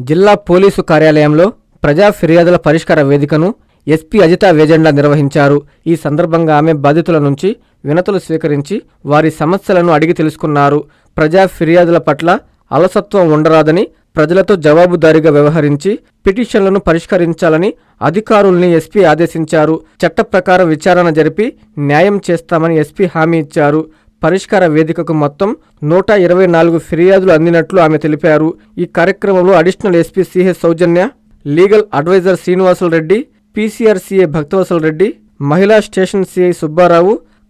జిల్లా పోలీసు కార్యాలయంలో ప్రజా ఫిర్యాదుల పరిష్కార వేదికను ఎస్పీ అజిత వేజెండా నిర్వహించారు. ఈ సందర్భంగా ఆమె బాధితుల నుంచి వినతులు స్వీకరించి వారి సమస్యలను అడిగి తెలుసుకున్నారు. ప్రజా ఫిర్యాదుల పట్ల అలసత్వం ఉండరాదని ప్రజలతో జవాబుదారీగా వ్యవహరించి పిటిషన్లను పరిష్కరించాలని అధికారుల్ని ఎస్పీ ఆదేశించారు. చట్ట ప్రకారం విచారణ జరిపి న్యాయం చేస్తామని ఎస్పీ హామీ ఇచ్చారు. పరిష్కార వేదికకు మొత్తం నూట ఇరవై నాలుగు ఫిర్యాదులు అందినట్లు ఆమె తెలిపారు. ఈ కార్యక్రమంలో additional SP CH Soujanya legal advisor Srinivasulu Reddy PCR CI Bhaktavasal Reddy మహిళా station CI Subbarao